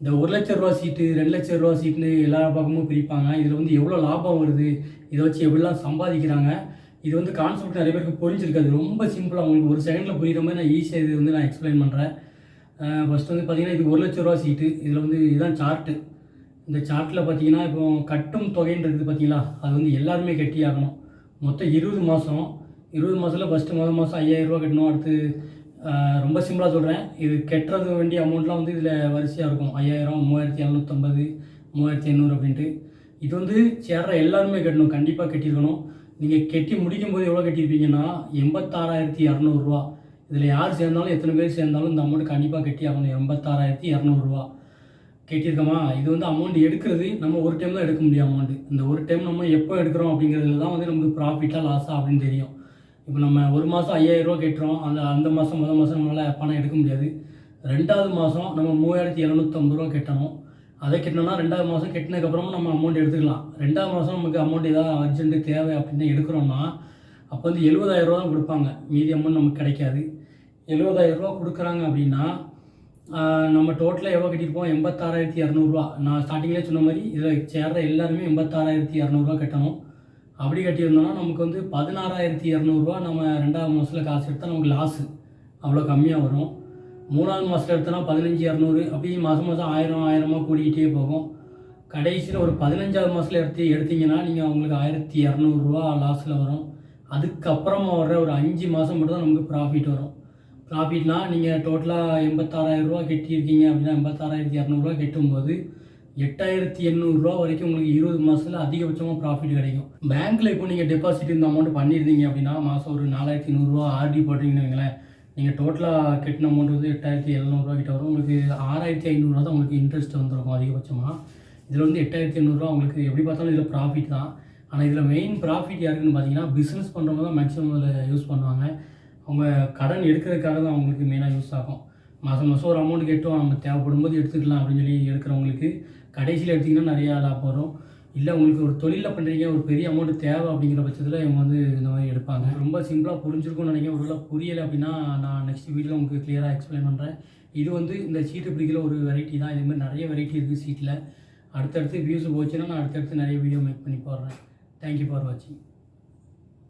இந்த ஒரு லட்ச ரூபா சீட்டு ரெண்டு லட்ச ரூபா சீட்டுன்னு எல்லா பக்கமும் பிரிப்பாங்க. இதில் வந்து எவ்வளோ லாபம் வருது? இதை வச்சு எப்படிலாம் சம்பாதிக்கிறாங்க? இது வந்து கான்செப்ட் நிறைய பேருக்கு புரிஞ்சிருக்காது ரொம்ப சிம்பிளாக உங்களுக்கு ஒரு செகண்டில் புரியுற மாதிரி நான் ஈஸியாக இது வந்து நான் எக்ஸ்பிளைன் பண்ணுறேன் ஃபஸ்ட் வந்து பார்த்தீங்கன்னா இது ஒரு லட்ச ரூபா சீட்டு. இதில் வந்து இதுதான் சார்ட்டு இந்த சார்ட்டில் பார்த்தீங்கன்னா இப்போ கட்டும் தொகைன்னு இருக்குது பார்த்தீங்களா அது வந்து எல்லாருமே கட்டி ஆகணும். மொத்தம் இருபது மாதம் இருபது மாதத்தில் ஃபஸ்ட்டு முதல் மாதம் ஐயாயிரரூபா கட்டணும். அடுத்து ரொம்ப சிம்பிளாக சொல்கிறேன் இது கட்டுறது வேண்டிய அமௌண்ட்லாம் வந்து இதில் வரிசையாக இருக்கும். ஐயாயிரம் மூவாயிரத்தி இரநூத்தம்பது மூவாயிரத்தி எண்ணூறு அப்படின்ட்டு. இது வந்து சேர்ற எல்லாருமே கட்டணும். கண்டிப்பாக கட்டியிருக்கணும். நீங்கள் கட்டி முடிக்கும் போது எவ்வளோ கட்டியிருப்பீங்கன்னா எண்பத்தாறாயிரத்தி இரநூறுவா இதில் யார் சேர்ந்தாலும் எத்தனை பேர் சேர்ந்தாலும் இந்த அமௌண்ட் கண்டிப்பாக கட்டி ஆகணும். எண்பத்தாறாயிரத்தி இரநூறுவா கேட்டிருக்கோமா இது வந்து அமௌண்ட் எடுக்கிறது நம்ம ஒரு டைம் தான் எடுக்க முடியும் அமௌண்ட் இந்த ஒரு டைம் நம்ம எப்போ எடுக்கிறோம் அப்படிங்கிறதுல தான் வந்து நமக்கு ப்ராஃபிட்டாக லாஸாக அப்படின்னு தெரியும். இப்போ நம்ம ஒரு மாதம் ஐயாயிரரூவா கட்டுறோம். அந்த அந்த மாதம் முதல் மாதம் நம்மளால் பணம் எடுக்க முடியாது. ரெண்டாவது மாதம் நம்ம மூவாயிரத்தி எழுநூற்றம்பது ரூபா கட்டணும். அதை கட்டினோம்னா ரெண்டாவது மாதம் கட்டினதுக்கப்புறமா நம்ம அமௌண்ட் எடுத்துக்கலாம். ரெண்டாவது மாதம் நமக்கு அமௌண்ட் ஏதாவது அர்ஜென்ட்டு தேவை அப்படின்னு எடுக்கிறோம்னா அப்போ வந்து 70000 ரூபா தான் கொடுப்பாங்க. மீதி அமௌண்ட் நமக்கு கிடைக்காது. 70000 ரூபா கொடுக்குறாங்க அப்படின்னா நம்ம டோட்டலாக எவ்வளோ கட்டியிருப்போம்? எண்பத்தாறாயிரத்தி இரநூறுவா நான் ஸ்டார்டிங்கில் சொன்ன மாதிரி இதில் சேர்ற எல்லாருமே எண்பத்தாறாயிரத்தி இரநூறுவா கட்டணும். அப்படி கட்டியிருந்தோம்னா நமக்கு வந்து பதினாறாயிரத்தி இரநூறுவா நம்ம ரெண்டாவது மாதத்தில் காசு எடுத்தால் நமக்கு லாஸு அவ்வளோ கம்மியாக வரும். மூணாவது மாதத்தில் எடுத்தோன்னா பதினஞ்சு இரநூறு அப்படி மாதம் மாதம் ஆயிரம் ஆயிரமாக கூடிக்கிட்டே போகும். கடைசியில் ஒரு பதினஞ்சாவது மாதத்தில் எடுத்து எடுத்தீங்கன்னா நீங்கள் உங்களுக்கு ஆயிரத்தி இரநூறுவா லாஸில் வரும். அதுக்கப்புறமா வர்ற ஒரு அஞ்சு மாதம் மட்டும் தான் நமக்கு ப்ராஃபிட் வரும். ப்ராஃபிட்னால் நீங்கள் டோட்டலாக எண்பத்தாறாயிரரூவா கட்டியிருக்கீங்க அப்படின்னா எண்பத்தாறாயிரத்தி இரநூறுவா கட்டும்போது எட்டாயிரத்தி எண்ணூறுரூவா வரைக்கும் உங்களுக்கு இருபது மாதத்தில் அதிகபட்சமாக ப்ராஃபிட் கிடைக்கும். பேங்க்கில் இப்போ நீங்கள் டெபாசிட் இந்த அமௌண்ட் பண்ணியிருந்தீங்க அப்படின்னா மாதம் ஒரு நாலாயிரத்தி நூறுரூவா ஆர்டி போட்டிங்கன்னு வைங்களேன். நீங்கள் டோட்டலாக கட்டின அமௌண்ட் வந்து எட்டாயிரத்தி எழுநூறுவா கிட்ட வரும். உங்களுக்கு ஆறாயிரத்தி ஐநூறுரூவா தான் உங்களுக்கு இன்ட்ரெஸ்ட் வந்துருக்கும் அதிகபட்சமாக இதில் வந்து எட்டாயிரத்தி எண்ணூறுரூவா உங்களுக்கு எப்படி பார்த்தாலும் இதில் ப்ராஃபிட் தான். ஆனால் இதில் மெயின் ப்ராஃபிட் யாருக்குன்னு பார்த்தீங்கன்னா பிஸ்னஸ் பண்ணுறவங்க தான் மேக்ஸிமம் இதில் யூஸ் பண்ணுவாங்க. அவங்க கடன் எடுக்கிறதுக்காக தான் அவங்களுக்கு மெயினாக யூஸ் ஆகும். மாதம் மாதம் ஒரு அமௌண்ட் கேட்டோம் நம்ம தேவைப்படும் போது எடுத்துக்கலாம் அப்படின்னு சொல்லி எடுக்கிறவங்களுக்கு கடைசியில் எடுத்திங்கன்னா நிறையா லாபம் வரும். இல்லை உங்களுக்கு ஒரு தொழிலில் பண்ணுறீங்க ஒரு பெரிய அமௌண்ட் தேவை அப்படிங்கிற பட்சத்தில் இவங்க வந்து இந்த மாதிரி எடுப்பாங்க. ரொம்ப சிம்பிளாக புரிஞ்சிருக்கும்னு நினைக்கிறேன். ஒருவேளை புரியலை அப்படின்னா நான் நெக்ஸ்ட் வீடியோவில் உங்களுக்கு கிளியராக எக்ஸ்பிளைன் பண்ணுறேன் இது வந்து இந்த சீட்டு பிடிக்கிற ஒரு வெரைட்டி தான். இதுமாதிரி நிறைய வெரைட்டி இருக்குது சீட்டில் அடுத்தடுத்து வியூஸ் போச்சுன்னா நான் அடுத்தடுத்து நிறைய வீடியோ மேக் பண்ணி போடுறேன். தேங்க்யூ ஃபார் வாட்சிங்